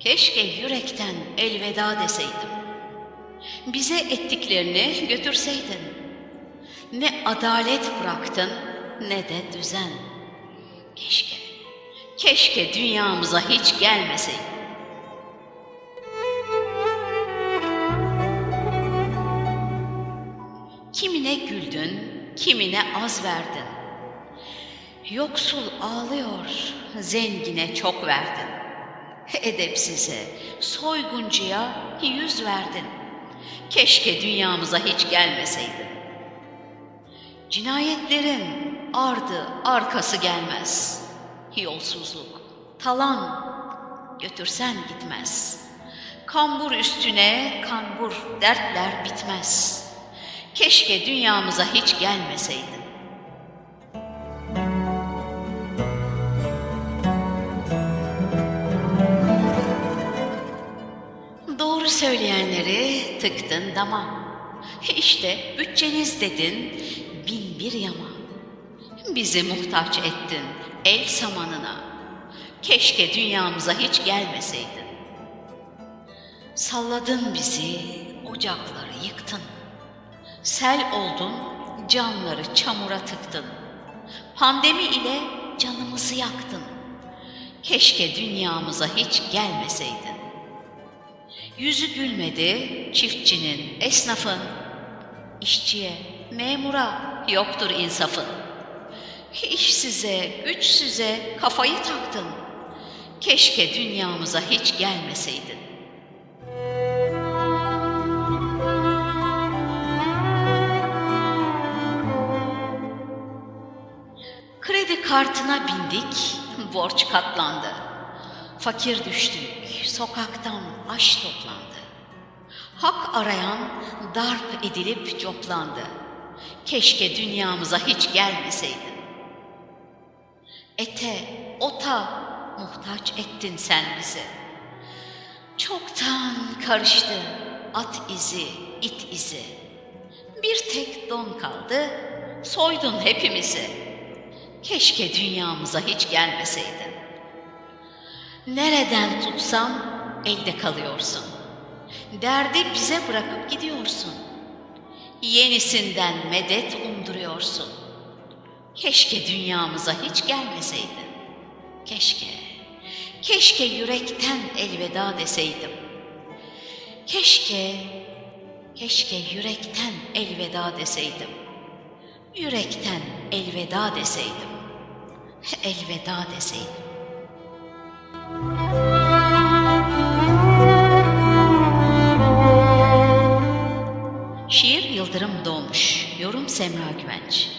Keşke yürekten elveda deseydim. Bize ettiklerini götürseydin. Ne adalet bıraktın ne de düzen. Keşke, keşke dünyamıza hiç gelmeseydin. Kimine güldün, kimine az verdin. Yoksul ağlıyor, zengine çok verdin. Edepsize, soyguncuya yüz verdin. Keşke dünyamıza hiç gelmeseydin. Cinayetlerin ardı arkası gelmez. Yolsuzluk, talan götürsen gitmez. Kambur üstüne kambur dertler bitmez. Keşke dünyamıza hiç gelmeseydin. Söyleyenleri tıktın dama. İşte bütçeniz dedin bin bir yama. Bizi muhtaç ettin el samanına. Keşke dünyamıza hiç gelmeseydin. Salladın bizi, ocakları yıktın. Sel oldun, canları çamura tıktın. Pandemi ile canımızı yaktın. Keşke dünyamıza hiç gelmeseydin. Yüzü gülmedi çiftçinin, esnafın. İşçiye, memura yoktur insafın. İşsize, güçsüze kafayı taktın. Keşke dünyamıza hiç gelmeseydin. Kredi kartına bindik, borç katlandı. Fakir düştük, sokaktan aş toplandı. Hak arayan darp edilip coplandı. Keşke dünyamıza hiç gelmeseydin. Ete, ota muhtaç ettin sen bizi. Çoktan karıştı at izi, it izi. Bir tek don kaldı, soydun hepimizi. Keşke dünyamıza hiç gelmeseydin. Nereden tutsam elde kalıyorsun. Derdi bize bırakıp gidiyorsun. Yenisinden medet umduruyorsun. Keşke dünyamıza hiç gelmeseydin. Keşke, keşke yürekten elveda deseydim. Keşke, keşke yürekten elveda deseydim. Yürekten elveda deseydim. Elveda deseydim. Şiir Yıldırım Doğmuş, Yorum Semra Güvenç.